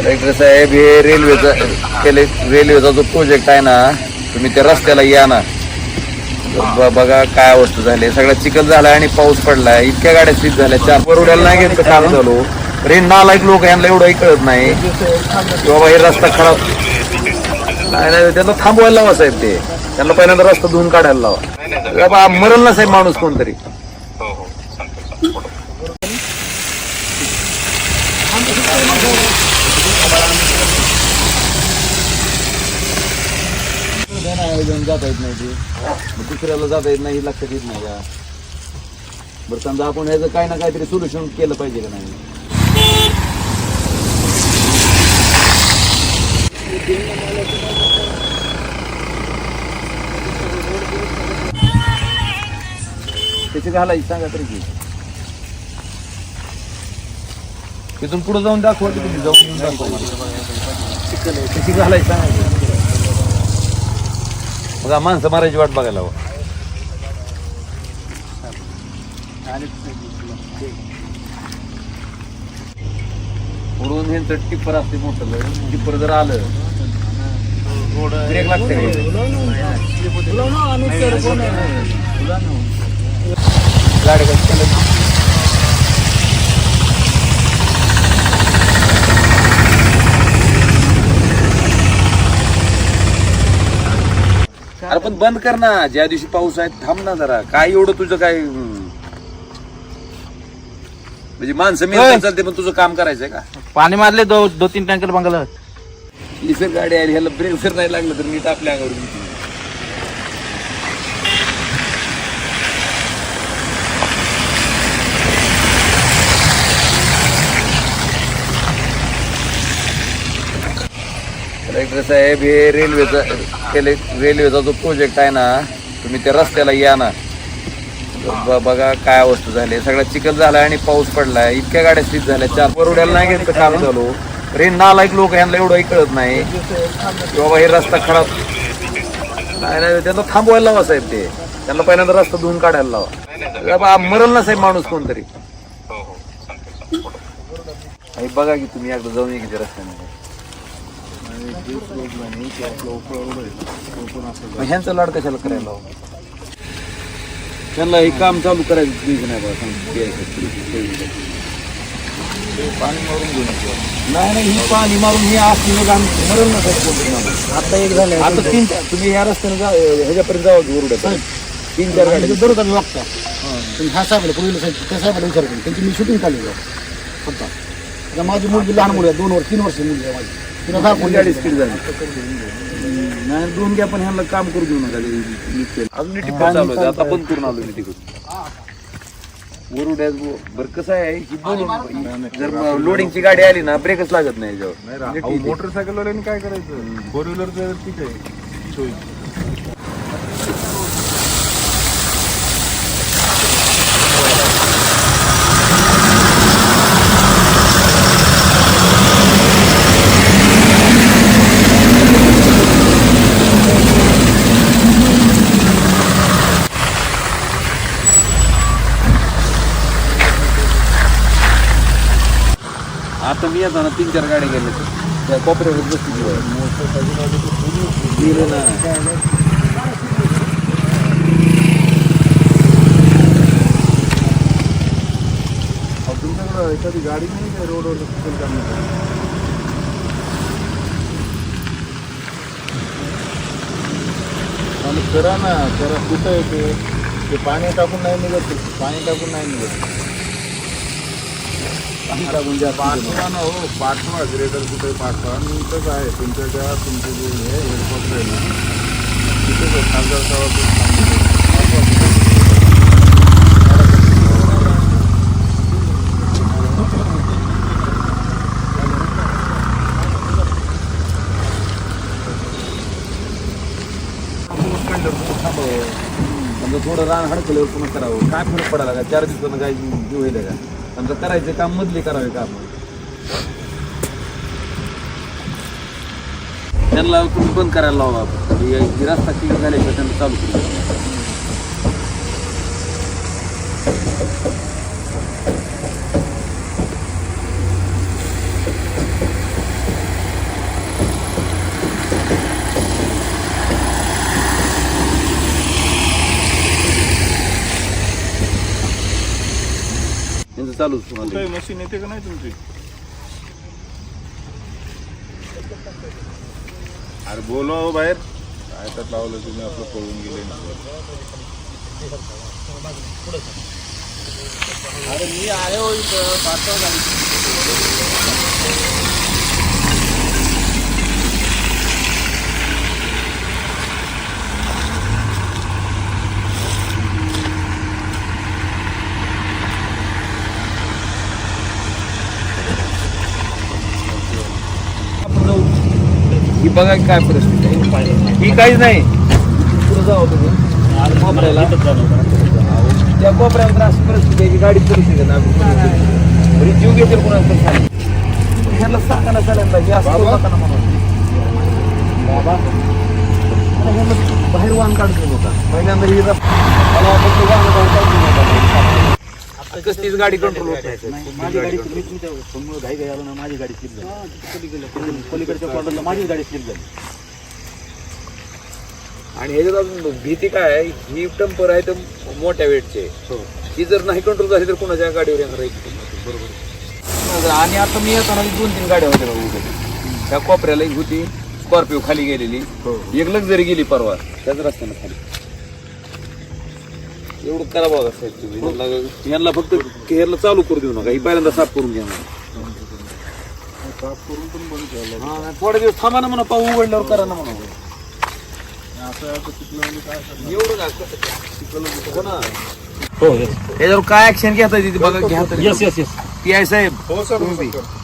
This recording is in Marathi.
कलेक्टर साहेब हे रेल्वेचा केले रेल्वेचा जो प्रोजेक्ट आहे ना तुम्ही त्या रस्त्याला या ना. बघा काय अवस्था झाली सगळा चिखल झालाय आणि पाऊस पडलाय. इतक्या गाड्या स्थित झाल्या. चार परवड्याला नाही घेतलं काम झालो. रे नालायक लोक यांना एवढंही कळत नाही. की बाबा हे रस्ता खराब. नाही नाही त्यांना थांबवायला लावा साहेब ते. त्यांना पहिल्यांदा रस्ता धुवून काढायला लावा. बाबा मरल ना साहेब माणूस कोणतरी. आयोजन जाता येत नाही ते मग दुसऱ्याला जाता येत नाही हे लक्षात येत नाही का बरं समजा आपण ह्याचं काय ना काहीतरी सोल्युशन केलं पाहिजे का नाही त्याची घालायची सांगा तरी की तिथून पुढे जाऊन दाखवा तिथे तुम्ही जाऊन येऊन दाखवा मला. त्याची घालायची सांगा की. बघा माणसं मारायची वाट बघायला हवं पुढून ह्यांचं टिप्पर असते मोठं टिप्पर जर आलं ब्रेक लागते. गाडी अरे पण बंद कर ना. ज्या दिवशी पाऊस आहे थांब ना जरा. काय एवढं तुझं काय हम्म. म्हणजे माणसं मी चालते पण तुझं काम करायचंय का? पाणी मारले दो दो तीन टँकर बंगाला ही सर गाडी आली ह्याला ब्रेक जर नाही लागलं तर नीट आपल्या अंगावर कलेक्टर साहेब हे रेल्वेचा केले रेल्वेचा जो प्रोजेक्ट आहे ना तुम्ही त्या रस्त्याला या ना. बघा काय अवस्था झाली सगळा चिखल झालाय आणि पाऊस पडलाय. इतक्या गाड्या स्लिप झाल्या चार परवड्याला नाही घेतलं काम झालो रे नालायक लोक यांना एवढंही कळत नाही. की बाबा हे रस्ता खराब. नाही नाही त्यांना थांबवायला लावा साहेब ते. त्यांना पहिल्यांदा रस्ता धुवून काढायला लावा. बाबा मरल ना साहेब माणूस कोणतरी. आणि बघा की तुम्ही एकदा जाऊन या रस्त्याने मग ह्यांचं लाड कशाला करायला? त्यांना हे काम चालू करायचं द्यायचं नाही बा द्यायचं. नाही नाही ही पाणी मारून हे असली घाण मरण नका माणूस. आता एक झालं आता तीन तुम्ही या रस्त्याने जा ह्याच्यापर्यंत जावा की वरुड्यात तीन चार गाड्या. बरोबर लागतं. पण ह्या साहेबाला पूर्वीला साहेब त्या साहेबाला विचार केली त्यांची मी शूटिंग चालली फक्त माझी मुलगी लहान मुली आहे दोन वर्ष तीन वर्ष मुलगी आहे माझी. नाही दोन घ्या पण ह्यांना काम करू देऊ नका. अजून चालू आहे आता बंद करून आलो मी तिकडून. बरं कसं आहे की बोलून जर लोडिंगची गाडी आली ना ब्रेकच लागत नाही याच्यावर. मोटरसायकल काय करायचं? फोर व्हीलर ठीक आहे. मी येताना तीन चार गाड्या गेले. त्या कोपऱ्यावर बसली गेलं ना अहो, तुमच्याकडं एखादी गाडी नाही काय रोडवर चिखल करण्यासाठी आणि करा ना करा कुठं येते ते? पाणी टाकून नाही निघत पाणी टाकून नाही निघत. पाठवा ना हो पाठवा. ग्रेडर कुठे पाठवा? मी इथंच आहे. तुमच्या ज्या तुमचे जे हे हेडपॉटर आहे ना तिथेच आहे. खासदार समजा थोडं रान हडकल्यावर पुन्हा करावं. काय फरक पडायला का चार दिवसानं काय जीव होईल का? समजा करायचे काम मधले करावे काम त्यांना तुम्ही बंद करायला लावा. ही रस्ता क्लिअर झाल्याशिवाय त्यांना चालू करू चालूच कुठे मशीन येते का नाही तुमची? अरे बोलवा हो बाहेर. काय तर लावलं तुम्ही आपलं पळून गेले अरे मी आहे हो इथं पाठव बघा काय परिस्थिती आहे? ही काहीच नाही. पुढे जाऊ तुम्ही. कोपऱ्याला त्या कोपऱ्याला तर अशी परिस्थिती आहे की गाडी आहे ना तरी जीव घेतील कोणाला सांग. ह्याला सांगा ना सगळ्यांना की असं करू म्हणून बाबा. बाहेर वाहन काढतो होता. पहिल्यांदा ही मला वाटतं वाहन. आता कसलीच गाडी कंट्रोल होत नाही. माझी गाडी मी तुमच्यासमोर घाई घाई आलो ना माझी गाडी स्लिप झाली. पलीकडच्या कॉर्नरला माझी गाडी स्लिप झाली. आणि ह्याच्यात अजून भीती काय आहे? ही टंपर आहे तर मोठ्या वेटचे. ही. जर नाही कंट्रोल झाली तर कोणाच्या गाडीवर येणार आहे? बरोबर. आणि आता मी येताना दोन तीन गाड्या होत्या उभ्या. त्या कोपऱ्याला एक होती स्कॉर्पिओ खाली गेलेली. एक लक्झरी गेली परवा. त्याच रस्त्यानं खाली. एवढं करा बघा साहेब तुम्ही. ह्यांना- ह्यांना फक्त ह्यांना चालू करू देऊ नका. ही पहिल्यांदा साफ करून घ्या म्हणा. साफ करून पण बंद केलं हा, थोडे दिवस थांबा ना म्हणा पाऊ उघडल्यावर करा ना म्हणा. असं असं तिथलं म्हणजे काय? करणार एवढं का हो ना. हो येस याच्यावर काय ऍक्शन घेता येते बघा घ्या तरी. Yes yes yes P I साहेब हो सर तुम्ही. हो, सर.